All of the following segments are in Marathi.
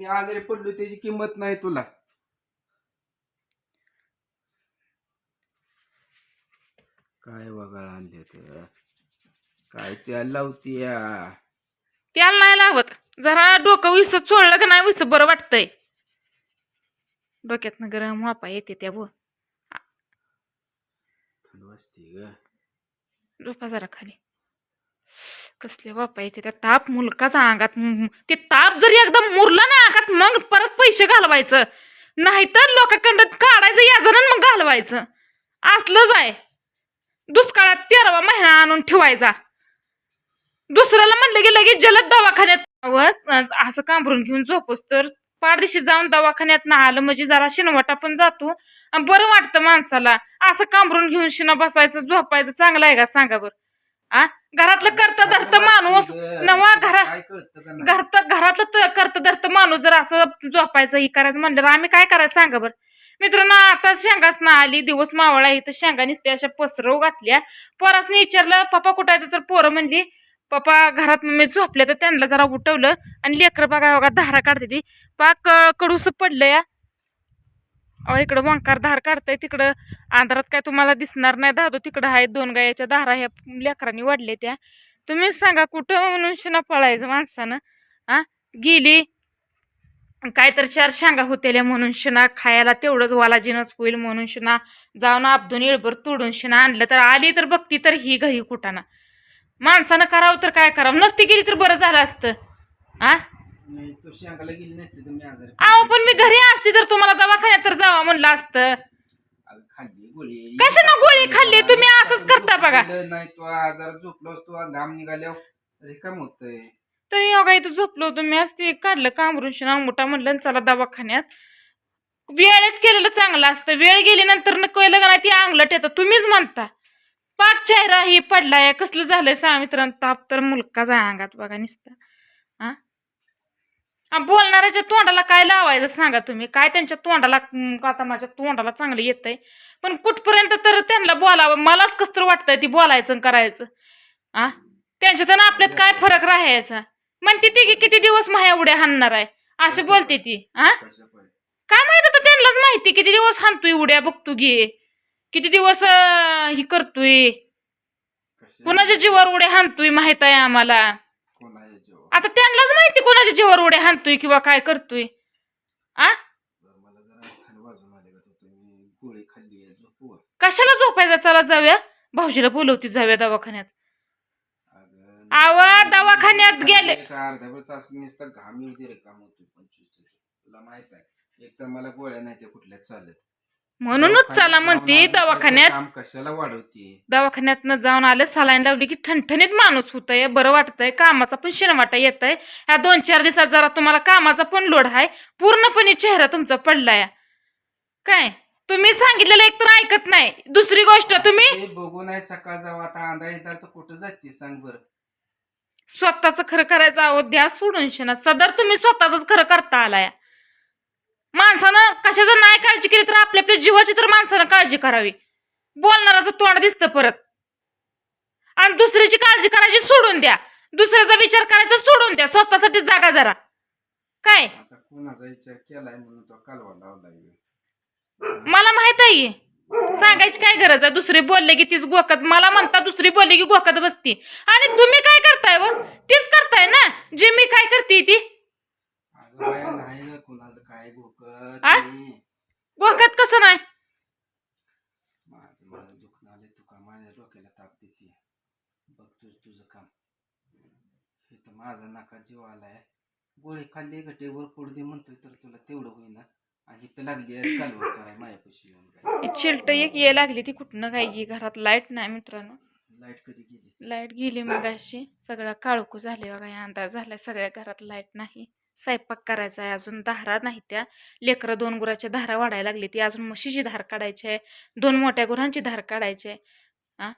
मी आजारी पडलो त्याची किंमत नाही तुला. काय बघा आणले तर काय त्या लावतीया त्याला नाही लावत. जरा डोकं विस चोळलं का नाही विस बरं वाटतंय. डोक्यातनं गरम वापा येते त्या ग. झोपा जरा खाली. कसले वापा येते त्या ताप मुलकाचा अंगात ते ताप जरी एकदम मुरला ना अंगात मग परत पैसे घालवायचं. नाहीतर लोकांकडं काढायचं याजनं मग घालवायचं. असलंच आहे. दुष्काळात तेरावा महिना आणून ठेवायचा. दुसऱ्याला म्हणलं की लगेच जलद दवाखान्यात. असं कांबरून घेऊन झोपस तर पारदेशी जाऊन दवाखान्यात ना आलं म्हणजे जरा शिनवटा पण जातो. बरं वाटतं माणसाला. असं कांबरून घेऊन शिना बसायचं झोपायचं चांगलं आहे का सांगा बरं? आ? घरातलं करता धरता माणूस नवा घरा? घरात घरातलं करता धरता माणूस जर असं झोपायचं ही करायचं म्हणलं आम्ही काय करायचं सांगा बरं? मित्रांनो आता शेंगाच ना आली दिवस मावळा इथं शेंगा नुसत्या अशा पसरव घातल्या. पोरासने विचारलं पप्पा कुठं आहे? तर पोरं म्हणली पप्पा घरात मी झोपले तर त्यांना जरा उठवलं आणि लेकरं बघा बघा धारा काढते ती. पाक कडूस पडलं या. अहो इकडं वंकार धार काढताय तिकडं आंधारात काय तुम्हाला दिसणार नाही. दादू तिकडं आहेत दोन गायाच्या धारा ह्या लेकरांनी वाढले त्या. तुम्हीच सांगा कुठं म्हणून शिना पळायचं माणसानं? आ? गेली. काय तर चार शेंगा होतेल्या म्हणून शिना खायला तेवढंच वालाजीनच होईल म्हणून शिना जाऊन आपदून इळभर तोडून शिना आणलं तर आली तर बघती तर ही घरी कुठाना माणसानं करावं तर काय करावं? नसती गेली तर बरं झालं असतं. आ? नाही तू शेंगाला गेली नसते तर मी आजारी अहो पण मी घरी असती तर तुम्हाला दवाखान्यात तर जावा म्हणलं असतं. अगं खाल्ली गोळी. कशानं गोळी खाल्ली? तुम्ही असंच करता बघा. झोपलेलं नाही तू आजार झोपलोस तू घाम निघाल्यावर. रिकाम होतंय. तरी अगं इथं झोपलो होतो मी आज. ते काढलं कामरून शिना मोठा म्हणलं आणि चला दवाखान्यात. वेळेत केलेलं चांगलं असतं. वेळ गेल्यानंतर न कळलं का नाही ती अंगलट येतं. तुम्हीच म्हणता. पाक चेहरा ही पडलाय. कसलं झालंय सा मित्रांनो. ताप तर मुलकाच आहे अंगात बघा निसता. हा? बोलणाऱ्याच्या तोंडाला काय लावायचं सांगा तुम्ही? काय त्यांच्या तोंडाला आता माझ्या तोंडाला चांगलं येतंय. पण कुठपर्यंत तर त्यांना बोलावं? मलाच कसं तर वाटतंय ती बोलायचं करायचं. आ? त्यांच्यात आणि आपल्यात काय फरक राहायचा? म्हणते ती की किती दिवस माह्या उड्या हाणणार आहे? असे बोलते ती. आ? काय माहीत आता त्यांनाच माहिती किती दिवस हाणतोय उड्या बघतो गे किती दिवस ही करतोय? कुणाच्या जीवावर उड्या हाणतोय माहीत आहे आम्हाला? आता त्यांनाच माहिती कुणाच्या जीवावर उड्या हाणतोय किंवा काय करतोय. आ? मला जरा थंड वाजून आले का तुम्ही गोळी खाल्ली आहे झोपवर कशाला झोपायचा? चला जाऊया. भाऊजीला बोलवती जाऊया दवाखान्यात. अगं आवा दवाखान्यात गेले. एक अर्धा तास नुसतं घाम येऊ दे रिकाम होतो पंचवीस तुला माहीत आहे एक तर मला गोळ्या नाही त्या कुठल्या चालत. म्हणूनच चला म्हणते दवाखान्यात काम कशाला वाढवते? दवाखान्यातनं जाऊन आलं सलाईन लावली की ठणठणीत माणूस होतंय बरं वाटतंय कामाचा पण शिरवाटा येत आहे ह्या दोन चार दिवसात जरा तुम्हाला कामाचा पण लोड आहे पूर्णपणे चेहरा तुमचा पडलाय. काय? तुम्ही सांगितलेलं एक तर ऐकत नाही. दुसरी गोष्ट तुम्ही ते बघू नाही सकाळ जाऊ आता आंधळा कुठं जाते सांग बर. स्वतःच खरं करायचं आहोत द्या सोडून शिना सदर तुम्ही स्वतःच खरं करता आलाय. माणसानं कशाचं नाही काळजी केली तर आपल्या आपल्या जीवाची तर माणसानं काळजी करावी. बोलणाराचं तोंड दिसतं परत. आणि दुसऱ्याची काळजी करायची सोडून द्या. दुसऱ्याचा विचार करायचा सोडून द्या. स्वतःसाठी जागा जरा. काय? आता कोणाचा विचार केलाय म्हणून तो कालवा लावलाय. मला माहीत आहे. सांगायची काय गरज आहे? दुसरी बोलले की तीच गोकत. मला म्हणता दुसरी बोलली की गोकत बसती. आणि तुम्ही काय करताय व तीच करताय ना? जे मी काय करते ती अगं बाया नाही ग कुणाचं काय गोकत आ? गोकत कसं नाही? माझं हे नाका जीव आलाय. गोळी खाल्ली गटेवर पोडदे म्हणतोय तर तुला तेवढं होईना. आणि इथं लागली आहे कालवड कराय माझ्यापाशी येऊन काय चिलट एक ये लागली ती कुठनं काय गी घरात लाइट नाही मित्रांनो. लाइट कधी गेली? लाइट गेली मग अशी. सगळं काळोखू झाले बघा अंदाज झालाय सगळ्या घरात लाइट नाही. स्वयंपाक करायचा आहे. अजून धारा नाही त्या. लेकरं दोन गुराच्या धारा वाढायला लागली ती. अजून म्हशीची धार काढायची आहे. दोन मोठ्या गुरांची धार काढायची आहे. आ?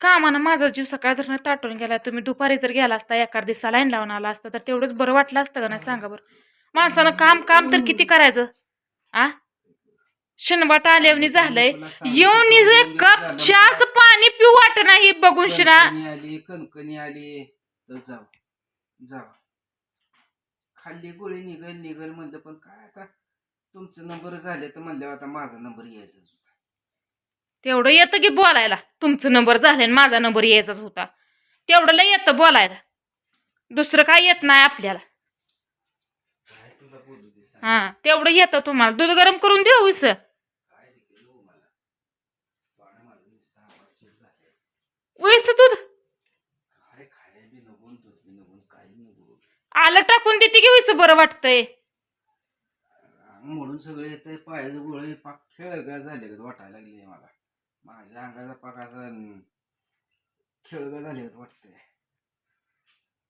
कामानं माझा जीव सकाळ धरणं ताटून गेला तुम्ही दुपारी जर गेला असता एका दिवसा लाईन लावून आला असता तर तेवढंच बरं वाटलं असतं का नाही? सांगा बरं. माणसानं काम काम तर किती करायचं? आ? शिनबाट आल्यावनी झालंय. येऊन एक कप चहाचं पाणी पिऊ वाट नाही. बघून शिना आली कणकणी आली. तर जाऊ जाऊ. खाल्ली गोळी निघल निघल म्हणलं पण काय आता? तुमचं नंबर झाले तर म्हणल्यावर आता माझा नंबर यायचा होता. तेवढं येतं की बोलायला. तुमचं नंबर झाले माझा नंबर यायचाच होता. तेवढं लय येतं बोलायला. दुसरं काय येत नाही आपल्याला. काय तुला बोलू दे सांग. हा तेवढं येतं तुम्हाला. दूध गरम करून देऊ इस. काय मला. माझं नुसतं आवाज. उईस दूध काय खायला बी नगून दूध बी नगून काही नको आलं टाकून देते की उईस बरं वाटतंय? म्हणून सगळे येते पायाचं गोळे पाक खेळगा झाले वाटायला लागले मला. माझ्या अंगाचा पाक असा अं, खेळगा झाले वाटतंय.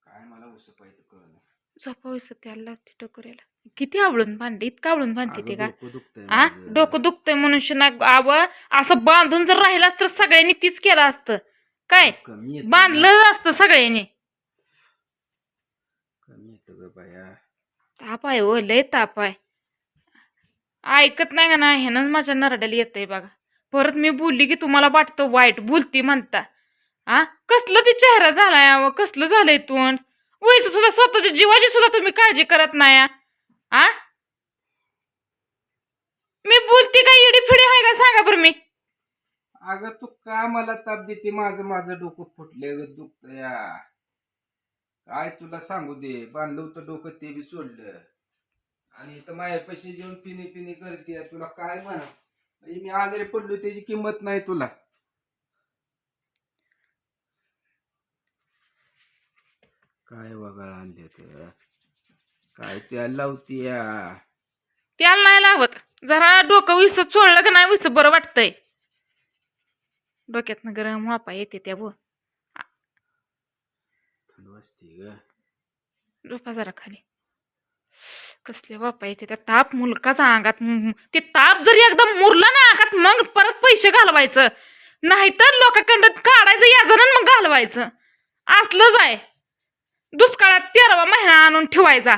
काय मला उसं पाहिजे कळलं झोपावीस त्याला लागते टोकऱ्याला किती आवळून बांधते इतकं आवळून बांधते ते का? डोकं दुखतंय आ? माझं. डोकं दुखतंय म्हणून ना आव असं बांधून जर राहिलं असतं तर सगळ्यांनी तीच केलं असतं. काय? बांधलं असतं सगळ्यांनी कमी येतं ग बाया ताप आहे ओ लय ताप आहे. ऐकत नाही का नाही ह्यानं माझ्या नरड्याला येतंय बघा. परत मी बोलली की तुम्हाला वाटतं वाईट बोलती म्हणता. आ? कसलं ती चेहरा झालाय अहो? कसलं झालंय तोंड? वयस सुद्धा स्वतःच्या जीवाची सुद्धा तुम्ही काळजी करत नाही आ? आ? मी बोलते का इडी फिडी आहे का? सांगा बरं मी. अगं तू का मला ताप देते? माझं माझं डोकं फुटले दुखत या काय तुला सांगू दे बांधलं होतं डोकं ते बी सोडलं. आणि इथं माझ्या पैसे जेवण पिणे पिणे करते तुला काय म्हणा? म्हणजे मी आजारी पडलो त्याची किंमत नाही तुला. काय वगळ आणले तर काय त्या लावतीया? त्याला नाही लावत. जरा डोकं विस सोडलं का नाही विस बरं वाटतंय. डोक्यातनं गरम वापा येते त्या बोल वाजते ग झोपा जरा खाली. कसले वापा येते त्या ताप मुलकाचा अंगात ते ताप जरी एकदम मुरला ना अंगात मग परत पैसे घालवायचं. नाहीतर लोकांकडं काढायचं याजनं मग घालवायचं. असलंच आहे. दुष्काळात तेरावा महिना आणून ठेवायचा.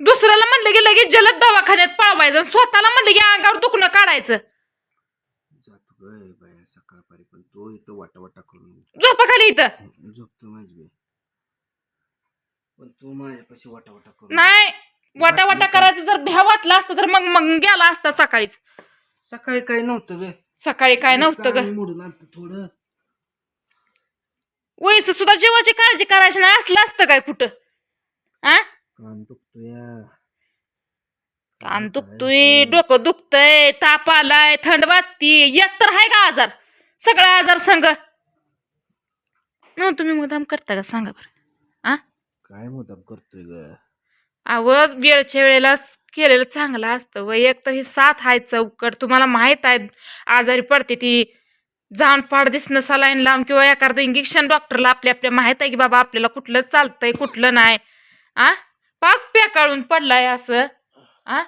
दुसऱ्याला म्हणलं की लगेच जलद दवाखान्यात पळवायचं स्वतःला म्हणलं की अंगावर दुखणं काढायचं. झोपा खाली इथं. झोपतो माझी तू माझ्यापाशी वाटा वाटा करून नाही वाटा वाटा करायचं जर भ्या वाटलं असतं तर मग मग गेला असता सकाळीच. सकाळी काही नव्हतं ग. सकाळी काय नव्हतं ग. मोडून आलतं थोडं. वयस सुद्धा जीवाची काळजी करायची नाही असलं असतं काय कुठं? आ? कान दुखतोय. कान दुखतोय डोकं दुखतंय ताप आलाय थंड वाजती. एक तर आहे का आजार. सगळा आजार संग. तुम्ही मुदाम करता का? सांगा बरं. आ? काय मुदाम करतोय ग? आवाज वेळच्या वेळेला केलेलं चांगलं असतं. व एक तर ही साथ आहे चौकट. तुम्हाला माहीत आहे आजारी पडते ती. जाऊन पाड दिसणं सलाईन लावून किंवा एखादं इंजेक्शन डॉक्टरला आपल्या आपल्या माहीत आहे की बाबा आपल्याला कुठलं चालतंय कुठलं नाही. आ? पाक पेकाळून पडलाय असं. आ?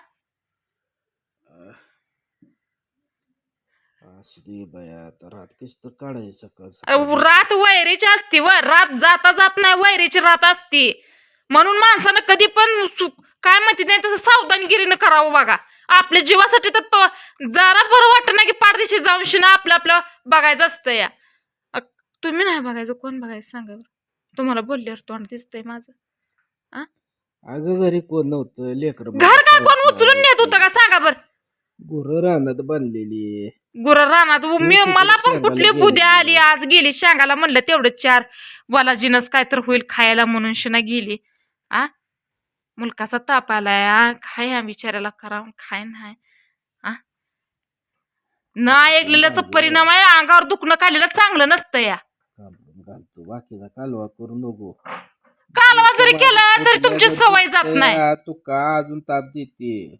आता रात कशी तर काढायची सकाळ अहो, सकाळी. रात वैरीची असती व रात जाता जात नाही वैरीची रात असती. म्हणून माणसानं कधी पण सु- काय म्हणते नाही तसं सावधानगिरीनं करावं बघा. आपल्या जीवासाठी तर प- जरा बरं वाटत नाही की पारदेशी जाऊन शिना आपलं आपलं बघायचं असतं या. अ, तुम्ही नाही बघायचं कोण बघायचं सांगा बरं. तुम्हाला बोलल्यावर तोंड दिसतंय माझं. अगं घरी कोण नव्हतं लेकर घर काय कोण उचलून नेत होतं. का? सांगा बरं. गुरं रानात बांधलेली गुर रानात? उ- मी तिकडे मला पण कुठली. बुद्या आली आज गेली. शेंगाला म्हणलं तेवढं चार वाला जिनस काय तर होईल खायला म्हणून शिना गेली. आ? मुलकाचा ताप आलाय. आ खाय या बिचाऱ्याला करा खाय नाही. आ? न ऐकलेल्याचा परिणाम आहे. अंगावर दुखणं काढलेलं चांगलं नसतं या. घालतो. बाकीचा कालवा करू नको. कालवा जरी केला तरी तुमची सवय जात नाही. तू का अजून ताप देते.